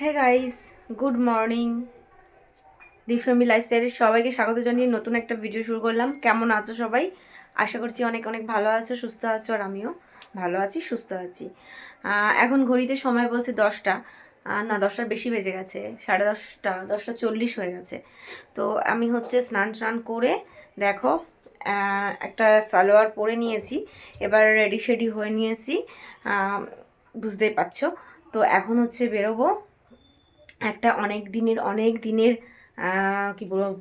হ্যাঁ guys good morning দীপসম্বী লাইফস্টাইলের সবাইকে স্বাগত জানিয়ে নতুন একটা ভিডিও শুরু করলাম। কেমন আছো সবাই? আশা করছি অনেক অনেক ভালো আছো, সুস্থ আছো আর আমিও ভালো আছি, সুস্থ আছি। এখন ঘড়িতে সময় বলছে দশটা। না, দশটার বেশি বেজে গেছে, সাড়ে দশটা দশটা চল্লিশ হয়ে গেছে। তো আমি হচ্ছে স্নান স্নান করে দেখো একটা সালোয়ার পরে নিয়েছি, এবার রেডি শেডি হয়ে নিয়েছি। বুঝতেই পারছ। তো এখন হচ্ছে বেরোবো। একটা অনেক দিনের অনেক দিনের কী বলব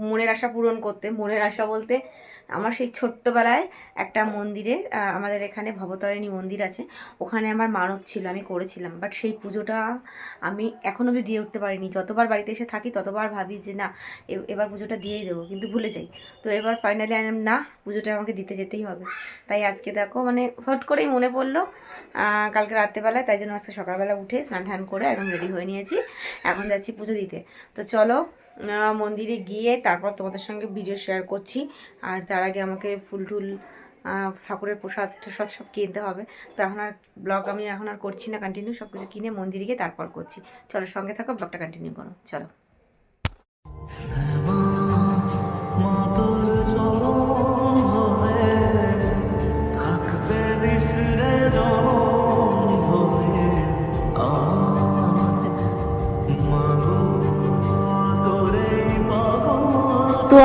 মনের আশা পূরণ করতে মনের আশা বলতে আমার সেই ছোট্টবেলায় একটা মন্দিরে আমাদের এখানে ভবতারিণী মন্দির আছে। ওখানে আমার মানত ছিল, আমি করেছিলাম। বাট সেই পুজোটা আমি এখনও অবধি দিয়ে উঠতে পারিনি। যতবার বাড়িতে এসে থাকি, ততবার ভাবি যে না এবার পুজোটা দিয়েই দেবো, কিন্তু ভুলে যাই। তো এবার ফাইনালি না, পুজোটা আমাকে দিতে যেতেই হবে। তাই আজকে দেখো মানে ফট করেই মনে পড়ল কালকে রাত্রেবেলায়, তাই জন্য আজকে সকালবেলা উঠে স্নান টান করে একদম রেডি হয়ে নিয়েছি। এখন যাচ্ছি পুজো দিতে। তো চলো মন্দিরে গিয়ে তারপর তোমাদের সঙ্গে ভিডিও শেয়ার করছি। আর তার আগে আমাকে ফুল টুল ঠাকুরের প্রসাদ টসাদ সব কিনতে হবে। তো এখন আর ব্লগ আমি এখন আর করছি না কন্টিনিউ সব কিছু কিনে মন্দিরে গিয়ে তারপর করছি। চলো সঙ্গে থাকো ব্লগটা কন্টিনিউ করো। চলো।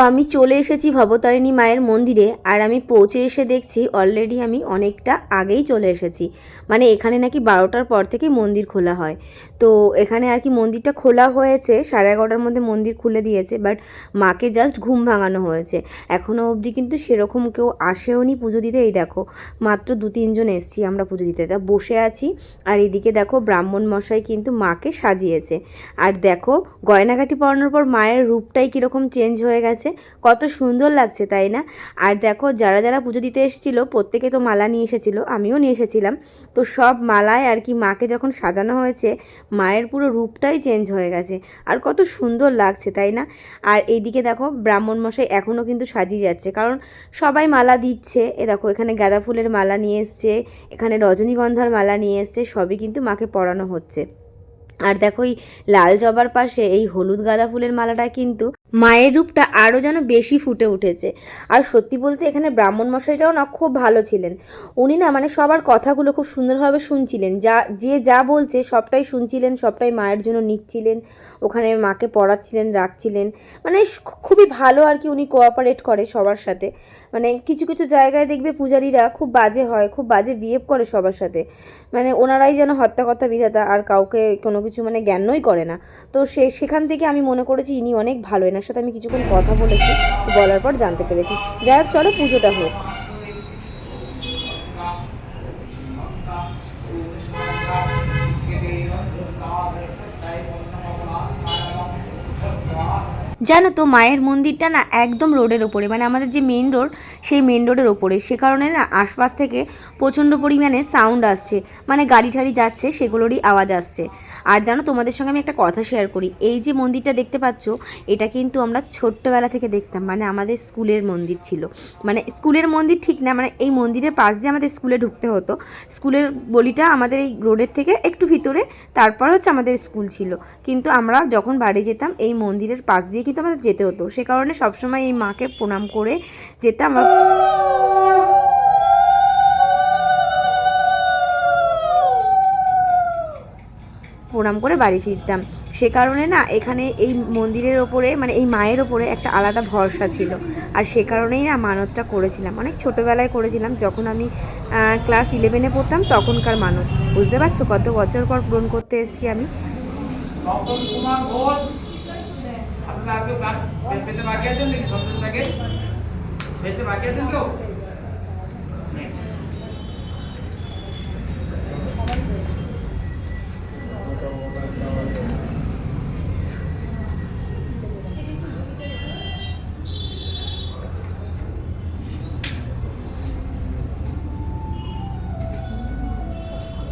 আমি চলে এসেছি ভবতারিণী মায়ের মন্দিরে আর আমি পৌঁছে এসে দেখছি অলরেডি আমি অনেকটা আগেই চলে এসেছি। মানে এখানে নাকি বারোটার পর থেকে মন্দির খোলা হয়। তো এখানে আর কি মন্দিরটা খোলা হয়েছে, সাড়ে এগারোটার মধ্যে মন্দির খুলে দিয়েছে বাট মাকে জাস্ট ঘুম ভাঙানো হয়েছে। এখনও অবধি কিন্তু সেরকম কেউ আসেও নি পুজো দিতে। এই দেখো, মাত্র দু তিনজন এসছি আমরা পুজো দিতে। তা বসে আছি, আর এদিকে দেখো ব্রাহ্মণ মশাই কিন্তু মাকে সাজিয়েছে। আর দেখো গয়নাগাটি পরানোর পর মায়ের রূপটাই কীরকম চেঞ্জ হয়ে গেছে। কত সুন্দর লাগছে, তাই না? আর দেখো, যারা যারা পুজো দিতে এসেছিল, প্রত্যেকে তো মালা নিয়ে এসেছিল, আমিও নিয়ে এসেছিলাম। তো সব মালায় আর কি মাকে যখন সাজানো হয়েছে, মায়ের পুরো রূপটাই চেঞ্জ হয়ে গেছে। আর কত সুন্দর লাগছে, তাই না? আর এইদিকে দেখো, ব্রাহ্মণ মশাই এখনও কিন্তু সাজিয়ে যাচ্ছে। কারণ সবাই মালা দিচ্ছে। এ দেখো, এখানে গাঁদা ফুলের মালা নিয়ে এসছে, এখানে রজনীগন্ধার মালা নিয়ে এসছে, সবই কিন্তু মাকে পরানো হচ্ছে। আর দেখো এই লাল জবার পাশে এই হলুদ গাঁদা ফুলের মালাটা কিন্তু মায়ের রূপটা আরও যেন বেশি ফুটে উঠেছে। আর সত্যি বলতে এখানে ব্রাহ্মণ মশাইটাও না খুব ভালো ছিলেন। উনি না মানে সবার কথাগুলো খুব সুন্দরভাবে শুনছিলেন। যা, যে যা বলছে সবটাই শুনছিলেন, সবটাই মায়ের জন্য নিচ্ছিলেন, ওখানে মাকে পড়াচ্ছিলেন, রাখছিলেন। মানে খুবই ভালো আর কি উনি কোঅপারেট করে সবার সাথে। মানে কিছু কিছু জায়গায় দেখবে পূজারীরা খুব বাজে হয়, খুব বাজে বিহেভ করে সবার সাথে। মানে ওনারাই যেন হত্যাকর্তা বিধাতা আর কাউকে কোনো কিছু মানে জ্ঞানই করে না। তো সে, সেখান থেকে আমি মনে করেছি ইনি অনেক ভালো, এনার সাথে আমি কিছুক্ষণ কথা বলেছি, বলার পর জানতে পেরেছি। যাই হোক, চলো পুজোটা হোক। জানো তো, মায়ের মন্দিরটা না একদম রোডের ওপরে মানে আমাদের যে মেন রোড সেই মেন রোডের ওপরে। সে কারণে না আশপাশ থেকে প্রচণ্ড পরিমাণে সাউন্ড আসছে মানে গাড়ি ঠাড়ি যাচ্ছে, সেগুলোরই আওয়াজ আসছে। আর জানো, তোমাদের সঙ্গে আমি একটা কথা শেয়ার করি। এই যে মন্দিরটা দেখতে পাচ্ছ, এটা কিন্তু আমরা ছোট্টবেলা থেকে দেখতাম মানে আমাদের স্কুলের মন্দির ছিল। মানে স্কুলের মন্দির ঠিক না মানে এই মন্দিরের পাশ দিয়ে আমাদের স্কুলে ঢুকতে হতো। স্কুলের বলিটা আমাদের এই রোডের থেকে একটু ভিতরে, তারপর হচ্ছে আমাদের স্কুল ছিল। কিন্তু আমরা যখন বাড়ি যেতাম, এই মন্দিরের পাশ দিয়ে আমাদের যেতে হতো। সে কারণে সবসময় এই মাকে প্রণাম করে যেতাম। প্রণাম করে বাড়ি ফিরতাম। সে কারণে না এখানে এই মন্দিরের ওপরে মানে এই মায়ের ওপরে একটা আলাদা ভরসা ছিল। আর সে কারণেই না মানতটা করেছিলাম। অনেক ছোটোবেলায় করেছিলাম। যখন আমি ক্লাস ইলেভেনে পড়তাম, তখনকার মানত। বুঝতে পারছ কত বছর পর পূরণ করতে এসেছি আমি? आपके पास पैसे बाकी आते हैं सौ रुपये के पैसे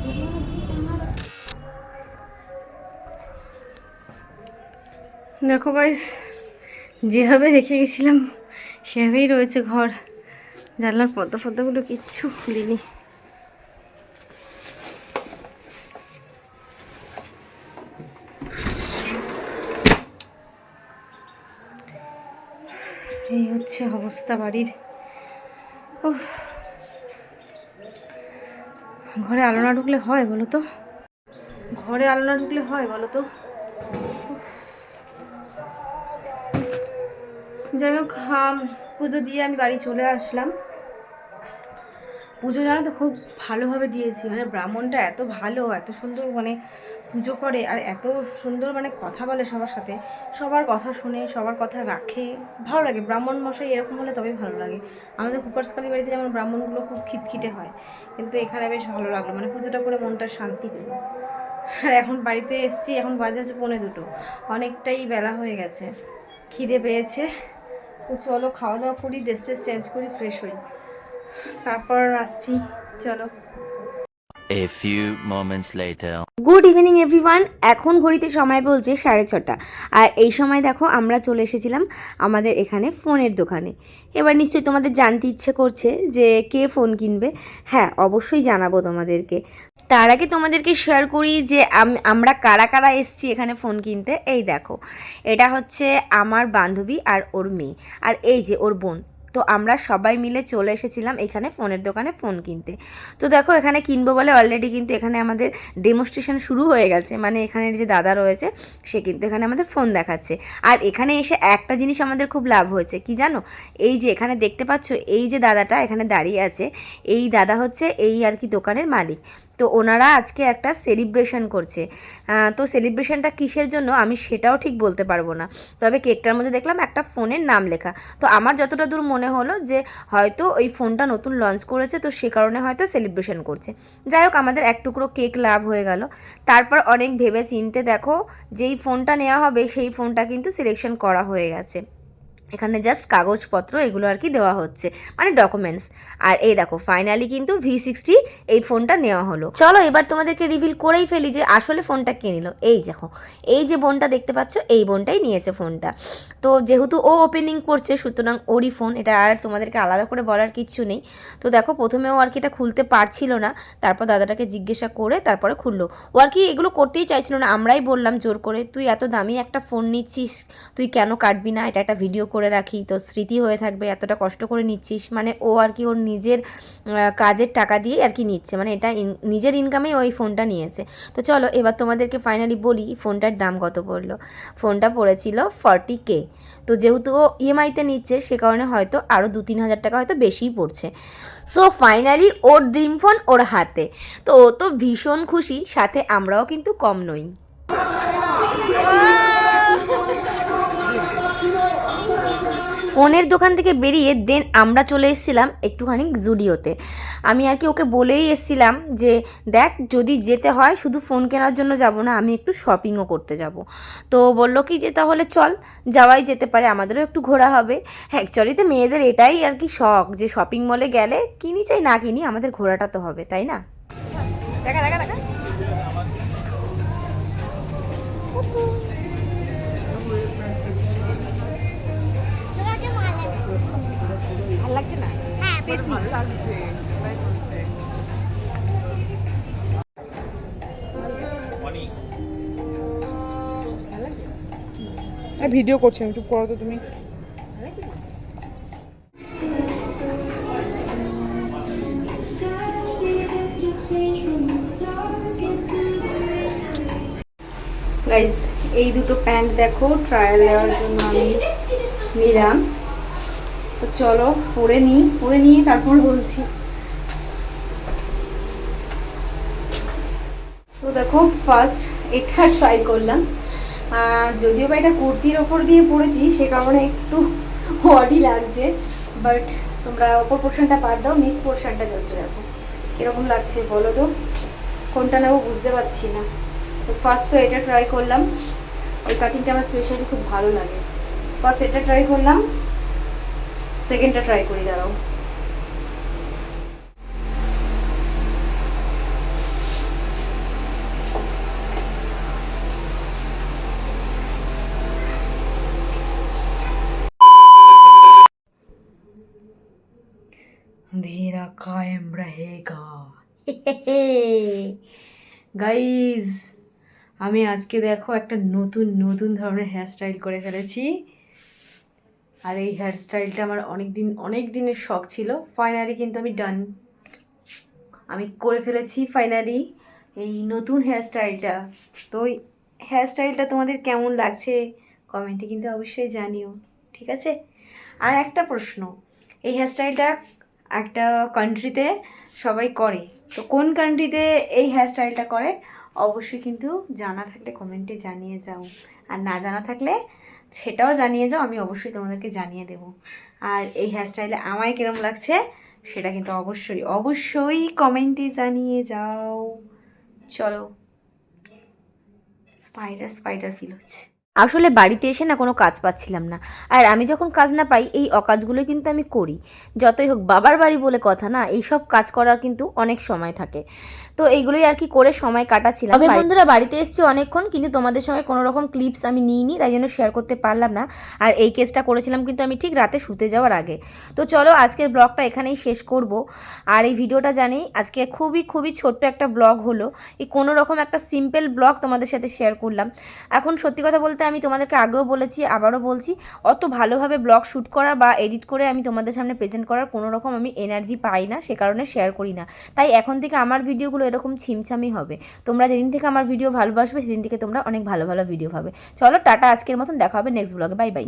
Thank you. দেখো ভাই যেভাবে রেখে গেছিলাম, সেভাবেই রয়েছে ঘর। জানলার পদ্মা ফদ্মাগুলো কিচ্ছু খুলিনি। এই হচ্ছে অবস্থা বাড়ির। ঘরে আলো না ঢুকলে হয় বলো তো? ঘরে আলো না ঢুকলে হয় বলো তো? যাই হোক পুজো দিয়ে আমি বাড়ি চলে আসলাম। পুজো জানো তো খুব ভালোভাবে দিয়েছি মানে ব্রাহ্মণটা এত ভালো, এত সুন্দর মানে পুজো করে আর এত সুন্দর মানে কথা বলে সবার সাথে। সবার কথা শুনে, সবার কথা রাখে, ভালো লাগে। ব্রাহ্মণ মশাই এরকম হলে তবেই ভালো লাগে। আমাদের কুপারসকালী বাড়িতে যেমন ব্রাহ্মণগুলো খুব খিটখিটে হয়, কিন্তু এখানে বেশ ভালো লাগল মানে পুজোটা করে মনটা শান্তি পেল। আর এখন বাড়িতে এসছি, এখন বাজে হচ্ছে পৌনে দুটো, অনেকটাই বেলা হয়ে গেছে, খিদে পেয়েছে। তো চলো খাওয়া দাওয়া করি ড্রেস ট্রেস চেঞ্জ করি ফ্রেশ হই। তারপর আসছি চলো। A few moments later. Good evening everyone এখন ঘড়িতে সময় বলছে সাড়ে ছটা। আর এই সময় দেখো আমরা চলে এসেছিলাম আমাদের এখানে ফোনের দোকানে। এবার নিশ্চয়ই তোমাদের জানতে ইচ্ছে করছে যে কে ফোন কিনবে। হ্যাঁ অবশ্যই জানাব তোমাদেরকে। তার আগে তোমাদেরকে শেয়ার করি যে আম- আমরা কারা কারা এসছি এখানে ফোন কিনতে? এই দেখো, এটা হচ্ছে আমার বান্ধবী আর ওর মেয়ে। আর এই যে ওর বোন। তো আমরা সবাই মিলে চলে এসেছিলাম এখানে ফোনের দোকানে ফোন কিনতে। তো দেখো, এখানে কিনবো বলে অলরেডি কিন্তু এখানে আমাদের ডেমনস্ট্রেশন শুরু হয়ে গেছে। মানে এখানের যে দাদা রয়েছে, সে কিন্তু এখানে আমাদের ফোন দেখাচ্ছে। আর এখানে এসে একটা জিনিস আমাদের খুব লাভ হয়েছে। কি জানো? এই যে এখানে দেখতে পাচ্ছ, এই যে দাদাটা এখানে দাঁড়িয়ে আছে, এই দাদা হচ্ছে এই আর কি দোকানের মালিক। তো ওনারা আজকে একটা সেলিব্রেশন করছে। তো সেলিব্রেশনটা কিসের জন্য? আমি সেটাও ঠিক বলতে পারব না। তবে কেকটার মধ্যে দেখলাম একটা ফোনের নাম লেখা। তো আমার যতটা দূর মনে হলো যে, হয়তো ওই ফোনটা নতুন লঞ্চ করেছে, তো সে কারণে হয়তো সেলিব্রেশন করছে। যাই হোক, আমাদের এক টুকরো কেক লাভ হয়ে গেল। তারপর অনেক ভেবে চিনতে দেখো, যেই ফোনটা নেওয়া হবে, সেই ফোনটা কিন্তু সিলেকশন করা হয়ে গেছে। এখানে জাস্ট কাগজপত্র এগুলো আর কি দেওয়া হচ্ছে মানে ডকুমেন্টস আর এই দেখো ফাইনালি কিন্তু ভি সিক্সটি এই ফোনটা নেওয়া হলো। চলো এবার তোমাদেরকে রিভিল করেই ফেলি যে আসলে ফোনটা কে নিল। এই দেখো, এই যে বোনটা দেখতে পাচ্ছ, এই বোনটাই নিয়েছে ফোনটা। তো যেহেতু ও ওপেনিং করছে, সুতরাং ওরই ফোন, এটা আর তোমাদেরকে আলাদা করে বলার কিচ্ছু নেই। তো দেখো, প্রথমে ও আর কি এটা খুলতে পারছিল না, তারপর দাদাটাকে জিজ্ঞাসা করে তারপরে খুললো। ও আর কি এগুলো করতেই চাইছিল না, আমরাই বললাম জোর করে, তুই এত দামি একটা ফোন নিচ্ছিস, তুই কেন কাটবি না? এটা একটা ভিডিও করে রাখি। তো স্মৃতি হয়ে থাকবে, এতটা কষ্ট করে নিচ্ছিস। মানে ও আর কি ওর নিজের কাজের টাকা দিয়ে আর কি নিচ্ছে। মানে এটা নিজের ইনকামেই ওই ফোনটা নিয়েছে। তো চলো, এবার তোমাদেরকে ফাইনালি বলি ফোনটার দাম কত পড়ল? ফোনটা পড়েছিল ফর্টি কে তো যেহেতু ও ইএমআইতে নিচ্ছে, সে কারণে হয়তো আরও দু তিন হাজার টাকা হয়তো বেশিই পড়ছে। সো ফাইনালি ওর ড্রিম ফোন ওর হাতে। তো ও তো ভীষণ খুশি, সাথে আমরাও কিন্তু কম নই। ফোনের দোকান থেকে বেরিয়ে দেন আমরা চলে এসেছিলাম একটুখানি জুডিওতে। আমি আর কি ওকে বলেই এসেছিলাম যে, দেখ, যদি যেতে হয়, শুধু ফোন কেনার জন্য যাব না, আমি একটু শপিংও করতে যাব। তো বলল কি যে, তাহলে চল, যাওয়াই যেতে পারে, আমাদেরও একটু ঘোরা হবে। অ্যাকচুয়ালিতে মেয়েদের এটাই আর কি শখ, যে শপিং মলে গেলে কিনি চাই, না কিনি, আমাদের ঘোরাটা তো হবে, তাই না? দেখা দেখা দেখা। ভালো লাগছে না ভিডিও করছি আমি চুপ করো তো তুমি। গাইস এই দুটো প্যান্ট দেখো ট্রায়াল দেওয়ার জন্য আমি নিলাম। তো চলো, পরে নিই, পরে নিয়ে তারপর বলছি। তো দেখো ফার্স্ট এটা ট্রাই করলাম। যদিও বা এটা কুর্তির ওপর দিয়ে পরেছি, সে কারণে একটু অডই লাগছে বাট তোমরা ওপর পোর্শনটা বাদ দাও, নিচ পোর্শনটা জাস্ট দেখো। কীরকম লাগছে বলো তো? কোনটা নেব বুঝতে পারছি না। তো ফার্স্ট তো এটা ট্রাই করলাম। ওই কাটিংটা আমার স্পেশালি খুব ভালো লাগে। ফার্স্ট এটা ট্রাই করলাম। সেকেন্ডটা ট্রাই করি দাঁড়াও अंधेरा कायम रहेगा গাইজ আমি আজকে দেখো একটা নতুন নতুন ধরনের হেয়ার স্টাইল করে ফেলেছি আর এই হেয়ারস্টাইলটা আমার অনেক দিন অনেক দিনের শখ ছিল। ফাইনালি কিন্তু আমি ডান আমি করে ফেলেছি ফাইনালি এই নতুন হেয়ারস্টাইলটা তো এই হেয়ারস্টাইলটা তোমাদের কেমন লাগছে কমেন্টে কিন্তু অবশ্যই জানিও, ঠিক আছে? আর একটা প্রশ্ন, এই হেয়ারস্টাইলটা একটা কান্ট্রিতে সবাই করে, তো কোন কান্ট্রিতে এই হেয়ারস্টাইলটা করে? অবশ্যই কিন্তু জানা থাকলে কমেন্টে জানিয়ে যাও। আর না জানা থাকলে সেটাও জানিয়ে যাও, আমি অবশ্যই তোমাদেরকে জানিয়ে দেব। আর এই হেয়ারস্টাইলে আমায় কিরম লাগছে, সেটা কিন্তু অবশ্যই অবশ্যই কমেন্টে জানিয়ে যাও। চলো স্পাইডার স্পাইডার ফিল হচ্ছে। আসলে বাড়িতে এসে না কোনো কাজ পাচ্ছিলাম না। আর আমি যখন কাজ না পাই এই অকাজগুলো কিন্তু আমি করি। যতই হোক বাবার বাড়ি বলে কথা না এই সব কাজ করার কিন্তু অনেক সময় থাকে। তো এইগুলোই আর কি করে সময় কাটাচ্ছিলাম। তবে বন্ধুরা বাড়িতে এসেছি অনেকক্ষণ কিন্তু তোমাদের সঙ্গে কোনো রকম ক্লিপস আমি নিইনি তাই জন্য শেয়ার করতে পারলাম না। আর এই কেসটা করেছিলাম কিন্তু আমি ঠিক রাতে শুতে যাওয়ার আগে। তো চলো আজকের ব্লগটা এখানেই শেষ করব। আর এই ভিডিওটা জানি আজকে খুবই খুবই ছোট্ট একটা ব্লগ হলো। এই কোনো রকম একটা সিম্পল ব্লগ তোমাদের সাথে শেয়ার করলাম। এখন সত্যি কথা বলতে আমি তোমাদেরকে আগেও বলেছি, আবারও বলছি, অত ভালোভাবে ব্লগ শ্যুট করা বা এডিট করে আমি তোমাদের সামনে প্রেজেন্ট করার কোনো রকম আমি এনার্জি পাই না, সে কারণে শেয়ার করি না। তাই এখন থেকে আমার ভিডিওগুলো এরকম ছিমছামি হবে। তোমরা যেদিন থেকে আমার ভিডিও ভালোবাসবে, সেদিন থেকে তোমরা অনেক ভালো ভালো ভিডিও পাবে। চলো টাটা, আজকের মতন দেখা হবে নেক্সট ব্লগে বাই বাই